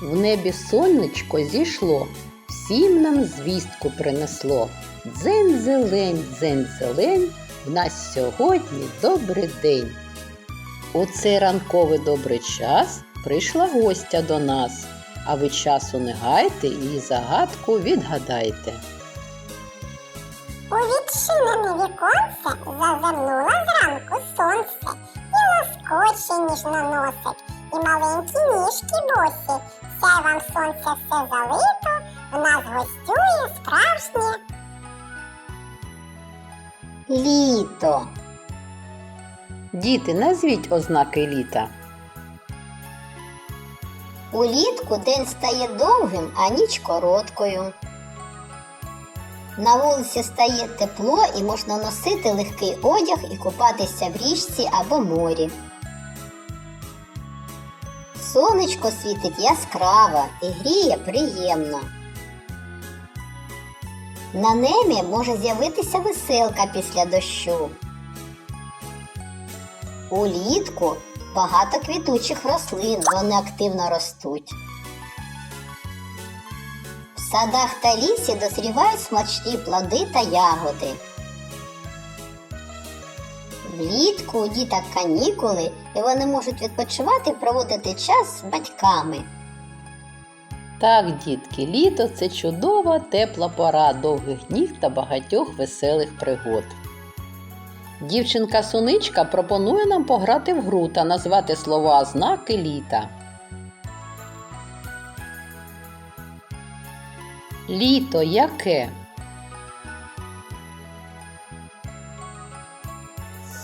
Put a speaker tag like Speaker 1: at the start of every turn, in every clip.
Speaker 1: В небі сонечко зійшло, всім нам звістку принесло. Дзень зелень, дзень зелень, в нас сьогодні добрий день. У цей ранковий добрий час прийшла гостя до нас, а ви часу не гайте і загадку відгадайте.
Speaker 2: У відчинене віконце зазирнуло зранку сонце, і лоскоче ніжно носить, і маленькі ніжки босі. Сяй вам сонце все залито, в нас гостює справжнє
Speaker 3: Літо.
Speaker 1: Діти, назвіть ознаки літа.
Speaker 3: Улітку день стає довгим, а ніч короткою. На вулиці стає тепло і можна носити легкий одяг і купатися в річці або морі. Сонечко світить яскраво і гріє приємно. На небі може з'явитися веселка після дощу. Улітку багато квітучих рослин, вони активно ростуть. В садах та лісі дозрівають смачні плоди та ягоди. Влітку у діток канікули і вони можуть відпочивати і проводити час з батьками.
Speaker 1: Так, дітки, літо це чудова тепла пора довгих днів та багатьох веселих пригод. Дівчинка Соничка пропонує нам пограти в гру та назвати слова знаки літа. Літо яке?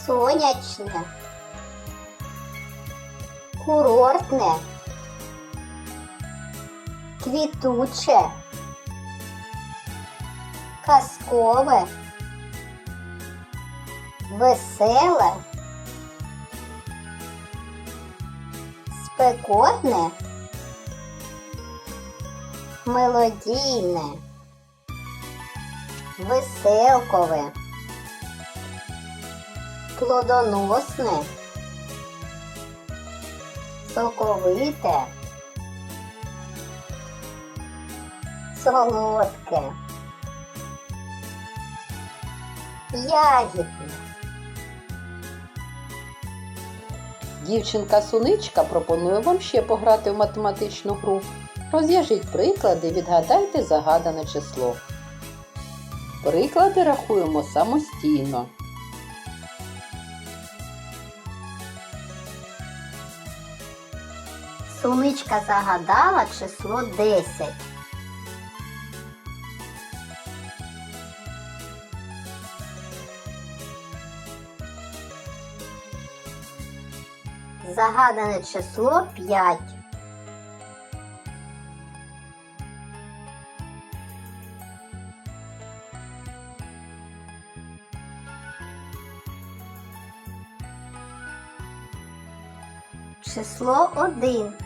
Speaker 3: Сонячне, курортне, квітуче, казкове, веселе, спекотне, мелодійне, веселкове плодоносне, соковите, солодке, ягідне,
Speaker 1: Дівчинка Соничка пропонує вам ще пограти в математичну гру. Розв'яжіть приклади, відгадайте загадане число. Приклади рахуємо самостійно.
Speaker 3: Суничка загадала число 10. Загадане число 5. Число 1.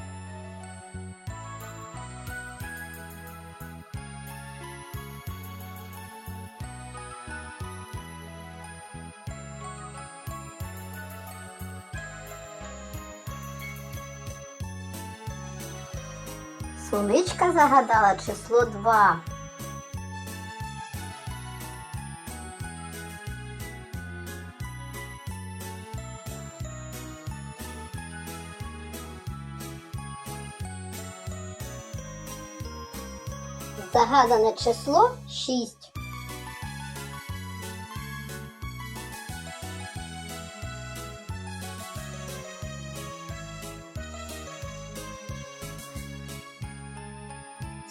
Speaker 3: Суничка загадала число 2. Загадане число 6.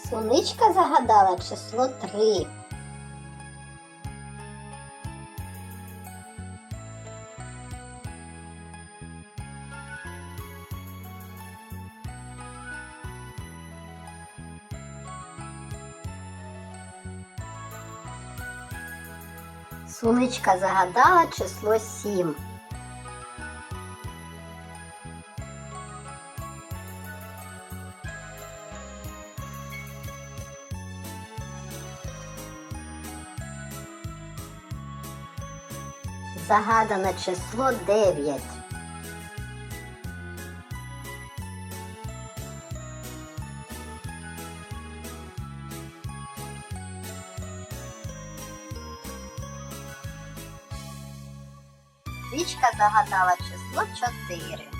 Speaker 3: Соничка загадала число 3. Соничка загадала число 7. загадане число 9. Вічка загадала число 4.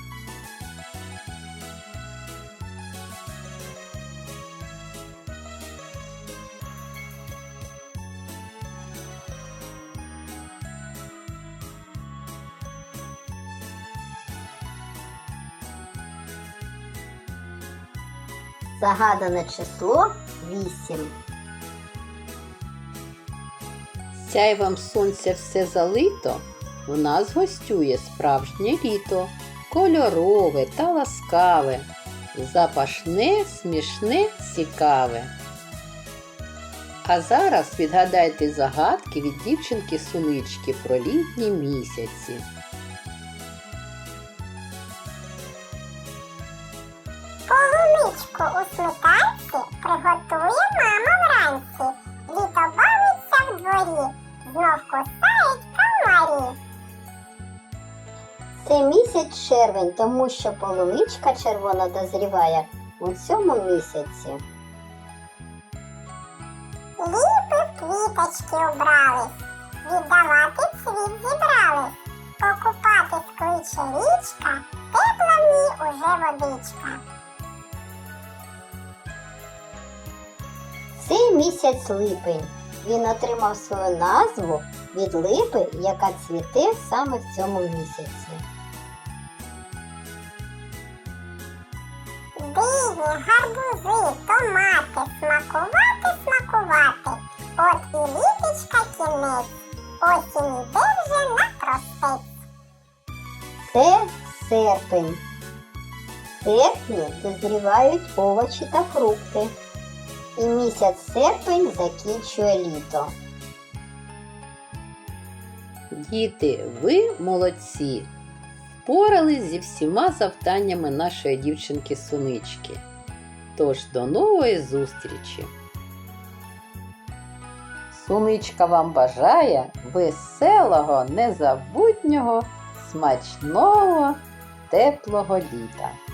Speaker 3: Загадане число 8.
Speaker 1: Сяйвом сонця все залито, в нас гостює справжнє літо, кольорове та ласкаве, запашне, смішне, цікаве. А зараз відгадайте загадки від дівчинки Сунички про літні місяці.
Speaker 2: Кусають комарі.
Speaker 3: Це місяць червень, тому що полуничка червона дозріває у цьому місяці.
Speaker 2: Ліпи в квіточки убрали, віддавати цвіт зібрали. Покупатись кличе річка, тепла в ній уже водичка.
Speaker 3: Цей місяць липень. Він отримав свою назву від липи, яка цвіте саме в цьому місяці.
Speaker 2: Дині, гарбузи, томати, смакувати, смакувати. От і літочка кінець, осінь іде вже на простець.
Speaker 3: Це серпень. В серпні дозрівають овочі та фрукти. І місяць серпень закінчує літо.
Speaker 1: Діти, ви молодці! Впорались зі всіма завданнями нашої дівчинки Сунички. Тож до нової зустрічі! Суничка вам бажає веселого, незабутнього, смачного, теплого літа!